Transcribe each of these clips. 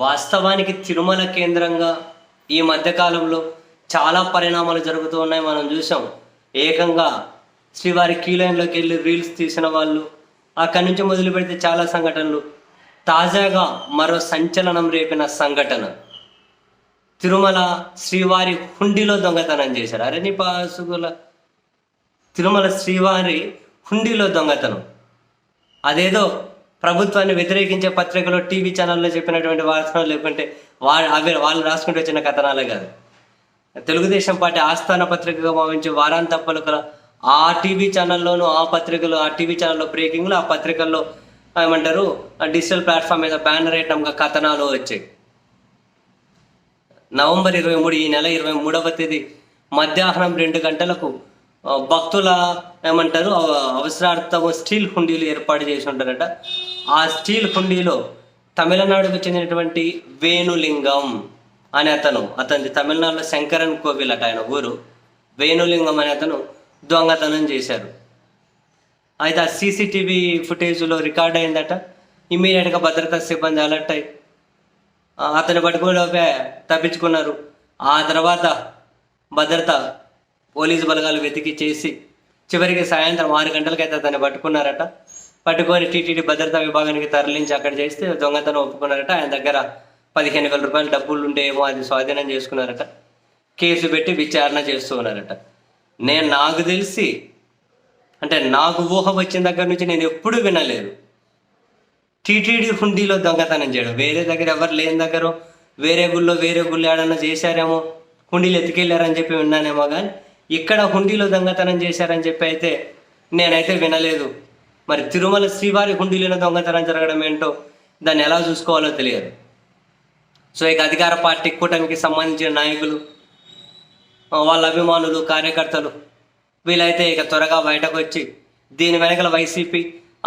వాస్తవానికి తిరుమల కేంద్రంగా ఈ మధ్యకాలంలో చాలా పరిణామాలు జరుగుతూ ఉన్నాయి. మనం చూసాం ఏకంగా శ్రీవారి కీలైన్లోకి వెళ్ళి రీల్స్ తీసిన వాళ్ళు అక్కడి నుంచి మొదలు పెడితే చాలా సంఘటనలు. తాజాగా మరో సంచలనం రేపిన సంఘటన. తిరుమల శ్రీవారి హుండీలో దొంగతనం చేశారు. అరే నీ పాసుగుల. తిరుమల శ్రీవారి హుండీలో దొంగతనం. అదేదో ప్రభుత్వాన్ని వ్యతిరేకించే పత్రికలో టీవీ ఛానల్లో చెప్పినటువంటి వార్తలు లేకుంటే వా అవి వాళ్ళు రాసుకుంటూ వచ్చిన కథనాలే కాదు. తెలుగుదేశం పార్టీ ఆస్థాన పత్రికగా భావించి వారాంత పలుకల ఆ టీవీ ఛానల్లోనూ ఆ పత్రికలు ఆ టీవీ ఛానల్లో బ్రేకింగ్లు ఆ పత్రికల్లో ఏమంటారు ఆ డిజిటల్ ప్లాట్ఫామ్ మీద బ్యానర్ ఐటమ్గా కథనాలు వచ్చాయి. నవంబర్ ఇరవై మూడు ఈ నెల ఇరవై మూడవ తేదీ మధ్యాహ్నం రెండు గంటలకు భక్తుల ఏమంటారు అవ- అవసరార్థం స్టీల్ హుండీలు ఏర్పాటు చేసి ఉంటారట. ఆ స్టీల్ హుండీలో తమిళనాడుకు చెందినటువంటి వేణులింగం అనే అతను అతని తమిళనాడులో శంకరన్ కోవిల్ అట ఆయన ఊరు. వేణులింగం అనే అతను దొంగతనం చేశారు. అయితే ఆ సీసీటీవీ ఫుటేజ్లో రికార్డ్ అయిందట. ఇమీడియట్గా భద్రతా సిబ్బంది అలర్ట్ అయ్యి ఆ, అతను పట్టుకోలోపే తప్పించుకున్నారు. ఆ తర్వాత భద్రత పోలీసు బలగాలు వెతికి చేసి చివరికి సాయంత్రం ఆరు గంటలకైతే అతన్ని పట్టుకున్నారట. పట్టుకొని టీటీడీ భద్రతా విభాగానికి తరలించి అక్కడ చేస్తే దొంగతనం ఒప్పుకున్నారట. ఆయన దగ్గర పదిహేను వేల రూపాయలు డబ్బులు ఉండేమో అది స్వాధీనం చేసుకున్నారట. కేసు పెట్టి విచారణ చేస్తూ ఉన్నారట. నేను నాకు తెలిసి అంటే నాకు ఊహ వచ్చిన దగ్గర నుంచి నేను ఎప్పుడూ వినలేదు. టీటీడీ హుండీలో దొంగతనం చేయడం. వేరే దగ్గర ఎవరు లేని దగ్గర వేరే గుళ్ళో వేరే గుళ్ళు ఏడన్నా చేశారేమో హుండీలు ఎత్తుకెళ్ళారని చెప్పి విన్నానేమో కానీ ఇక్కడ హుండీలో దొంగతనం చేశారని చెప్పి అయితే నేనైతే వినలేదు. మరి తిరుమల శ్రీవారి హుండీలో దొంగతనం జరగడం ఏంటో దాన్ని ఎలా చూసుకోవాలో తెలియదు. సో ఇక అధికార పార్టీ కూటమికి సంబంధించిన నాయకులు వాళ్ళ అభిమానులు కార్యకర్తలు వీలైతే ఇక త్వరగా బయటకు వచ్చి దీని వెనకల వైసీపీ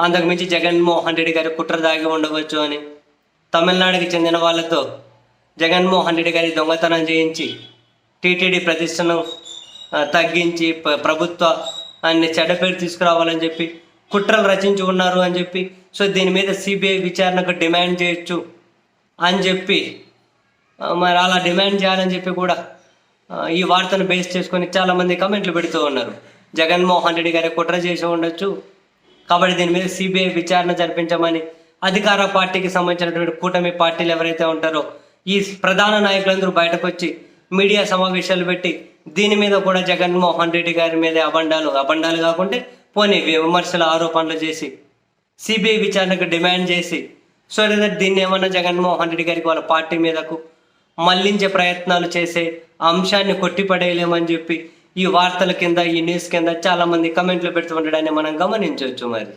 అంతకుమించి జగన్మోహన్ రెడ్డి గారి కుట్ర దాగి ఉండవచ్చు అని తమిళనాడుకి చెందిన వాళ్ళతో జగన్మోహన్ రెడ్డి గారి దొంగతనం చేయించి టీటీడీ ప్రతిష్టను తగ్గించి ప్రభుత్వ అన్ని చెడ్డపేరు తీసుకురావాలని చెప్పి కుట్రలు రచించి ఉన్నారు అని చెప్పి సో దీని మీద సిబిఐ విచారణకు డిమాండ్ చేయొచ్చు అని చెప్పి మరి అలా డిమాండ్ చేయాలని చెప్పి కూడా ఈ వార్తను బేస్ చేసుకొని చాలామంది కమెంట్లు పెడుతూ ఉన్నారు. జగన్మోహన్ రెడ్డి గారి కుట్ర చేసి ఉండొచ్చు కాబట్టి దీని మీద సిబిఐ విచారణ జరిపించమని అధికార పార్టీకి సంబంధించినటువంటి కూటమి పార్టీలు ఎవరైతే ఉంటారో ఈ ప్రధాన నాయకులందరూ బయటకు వచ్చి మీడియా సమావేశాలు పెట్టి దీని మీద కూడా జగన్మోహన్ రెడ్డి గారి మీద అబండాలు అబండాలు కాకుంటే పోనీ విమర్శల ఆరోపణలు చేసి సిబిఐ విచారణకు డిమాండ్ చేసి సో లేదా దీన్ని ఏమన్నా జగన్మోహన్ రెడ్డి గారికి వాళ్ళ పార్టీ మీదకు మళ్ళించే ప్రయత్నాలు చేసే అంశాన్ని కొట్టిపడేయలేమని చెప్పి ఈ వార్తల కింద ఈ న్యూస్ కింద చాలామంది కమెంట్లు పెడుతూ ఉండడాన్ని మనం గమనించవచ్చు మరి.